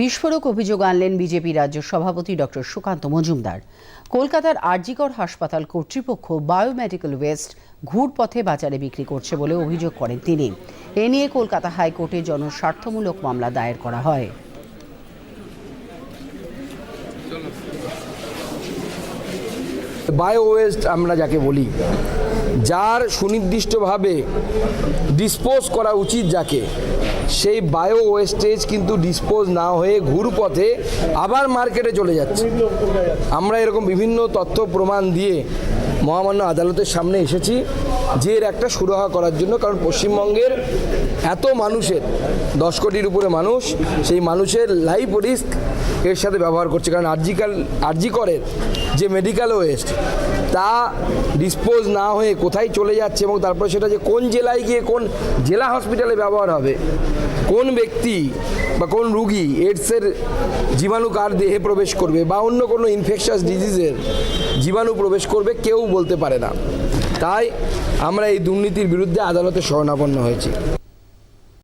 বিস্ফোরক অভিযোগ আনলেন বিজেপি রাজ্য সভাপতি ডক্টর সুকান্ত মজুমদার। কলকাতার আরজিকর হাসপাতাল কর্তৃপক্ষ বায়োমেডিক্যাল ওয়েস্ট ঘুরপথে বাজারে বিক্রি করছে বলে অভিযোগ করেন তিনি। এ নিয়ে কলকাতা হাইকোর্টে জনস্বার্থমূলক মামলা দায়ের করা হয়। বায়ো ওয়েস্ট আমরা যাকে বলি, যার সুনির্দিষ্টভাবে ডিসপোজ করা উচিত যাকে সেই বায়ো ওয়েস্টেজ কিন্তু ডিসপোজ না হয়ে ঘুরপথে আবার মার্কেটে চলে যাচ্ছে। আমরা এরকম বিভিন্ন তথ্য প্রমাণ দিয়ে মহামান্য আদালতের সামনে এসেছি যে এর একটা সুরাহা করার জন্য, কারণ পশ্চিমবঙ্গের এত মানুষের, দশ কোটির উপরে মানুষ, সেই মানুষের লাইফ রিস্ক এর সাথে ব্যবহার করছে। কারণ আর্জিক্যাল আর্জিকরের যে মেডিকেল ওয়েস্ট তা ডিসপোজ না হয়ে কোথায় চলে যাচ্ছে এবং তারপরে সেটা যে কোন জেলায় গিয়ে কোন জেলা হসপিটালে ব্যবহার হবে, কোন ব্যক্তি বা কোন রুগী এইডসের জীবাণু কার দেহে প্রবেশ করবে বা অন্য কোনো ইনফেকশাস ডিজিজের জীবাণু প্রবেশ করবে, কেউ বলতে পারে না। তাই আমরা এই দুর্নীতির বিরুদ্ধে আদালতে শরণাপন্ন হয়েছি।